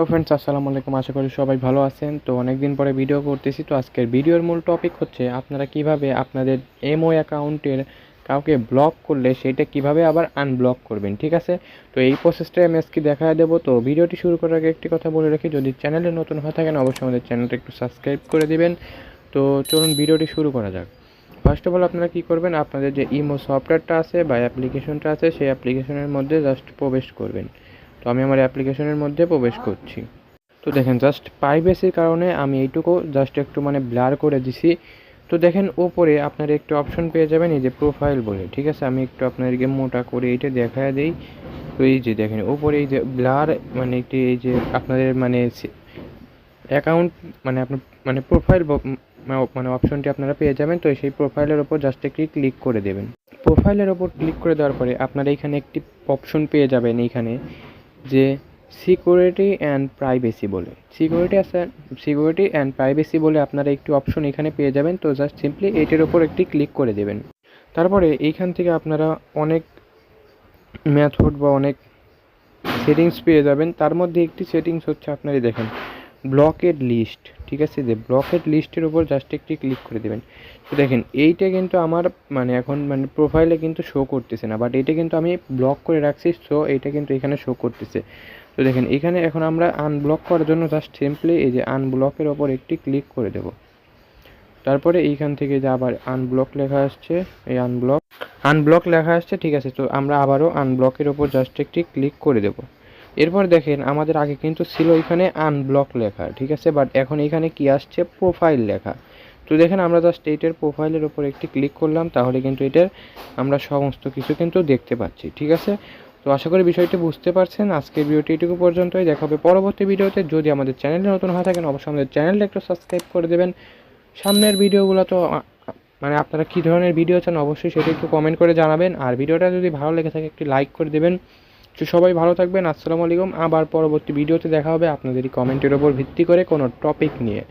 Hello friends আসসালামু আলাইকুম। আশা করি সবাই ভালো আছেন। তো অনেক দিন পরে ভিডিও করতেছি। তো আজকের ভিডিওর মূল টপিক হচ্ছে, আপনারা কীভাবে আপনাদের এমও অ্যাকাউন্টের কাউকে ব্লক করলে সেটা কীভাবে আবার আনব্লক করবেন, ঠিক আছে? তো এই প্রসেসটা আমি আজকে দেখা দেবো। তো ভিডিওটি শুরু করার আগে একটি কথা বলে রাখি, যদি চ্যানেলে নতুন হয়ে থাকেন, অবশ্যই আমাদের চ্যানেলটা একটু সাবস্ক্রাইব করে দিবেন। তো চলুন ভিডিওটি শুরু করা যাক। ফার্স্ট অফ অল আপনারা কী করবেন? আপনাদের যে ইমো সফটওয়্যারটা আছে বা অ্যাপ্লিকেশনটা আছে, সেই অ্যাপ্লিকেশনের মধ্যে জাস্ট প্রবেশ করবেন। তো আমি আমার অ্যাপ্লিকেশনের মধ্যে প্রবেশ করছি। তো দেখেন জাস্ট প্রাইভেসির কারণে আমি এইটুকু জাস্ট একটু মানে ব্লার করে দিছি। তো দেখেন ওপরে আপনারা একটু অপশন পেয়ে যাবেন, এই যে প্রোফাইল বলে, ঠিক আছে? আমি একটু আপনাদেরকে মোটা করে এইটা দেখায় দিই। তো এই যে দেখেন ওপরে এই যে ব্লার মানে একটি এই যে আপনাদের মানে অ্যাকাউন্ট মানে আপনার মানে প্রোফাইল মানে অপশনটি আপনারা পেয়ে যাবেন। তো সেই প্রোফাইলের ওপর জাস্ট একটি ক্লিক করে দেবেন। প্রোফাইলের ওপর ক্লিক করে দেওয়ার পরে আপনারা এখানে একটি অপশন পেয়ে যাবেন এইখানে। যে সিকিউরিটি অ্যান্ড প্রাইভেসি বলে। সিকিউরিটি সিকিউরিটি অ্যান্ড প্রাইভেসি বলে আপনারা একটি অপশন এখানে পেয়ে যাবেন, তো জাস্ট সিম্পলি এটির ওপর একটি ক্লিক করে দেবেন। তারপরে এইখান থেকে আপনারা অনেক মেথড বা অনেক সেটিংস পেয়ে যাবেন। তার মধ্যে একটি সেটিংস হচ্ছে আপনারই দেখেন ব্লকেড লিস্ট, ঠিক আছে? যে ব্লকেড লিস্টের উপর জাস্ট একটি ক্লিক করে দেবেন। তো দেখেন, এইটা কিন্তু আমার মানে এখন মানে প্রোফাইলে কিন্তু শো করতেছে না বাট এইটা কিন্তু আমি ব্লক করে রাখছি সো এইটা কিন্তু এখানে শো করতেছে। তো দেখেন, এখানে এখন আমরা আনব্লক করার জন্য জাস্ট সিম্পলি এই যে আনব্লকের ওপর একটি ক্লিক করে দেব। তারপরে এইখান থেকে যে আবার আনব্লক লেখা আসছে, এই আনব্লক আনব্লক লেখা আসছে, ঠিক আছে? তো আমরা আবারও আনব্লকের ওপর জাস্ট একটি ক্লিক করে দেব। এরপর দেখেন, আমাদের আগে কিন্তু ছিল এখানে আনব্লক লেখা, ঠিক আছে? বাট এখন এখানে কি আসছে? প্রোফাইল লেখা। তো দেখেন, আমরা জাস্ট এইটার প্রোফাইলের ওপর একটি ক্লিক করলাম, তাহলে কিন্তু এটার আমরা সমস্ত কিছু কিন্তু দেখতে পাচ্ছি, ঠিক আছে? তো আশা করি বিষয়টি বুঝতে পারছেন। আজকের ভিডিওটি এটুকু পর্যন্তই। দেখা হবে পরবর্তী ভিডিওতে। যদি আমাদের চ্যানেলে নতুন হয়ে থাকেন, অবশ্যই আমাদের চ্যানেলটা একটু সাবস্ক্রাইব করে দেবেন। সামনের ভিডিওগুলো তো মানে আপনারা কী ধরনের ভিডিও চান, অবশ্যই সেটা একটু কমেন্ট করে জানাবেন। আর ভিডিওটা যদি ভালো লেগে থাকে, একটি লাইক করে দেবেন। তো সবাই ভালো থাকবেন, আসসালামু আলাইকুম। আবার পরবর্তী ভিডিওতে দেখা হবে আপনাদেরই কমেন্টের ওপর ভিত্তি করে কোনো টপিক নিয়ে।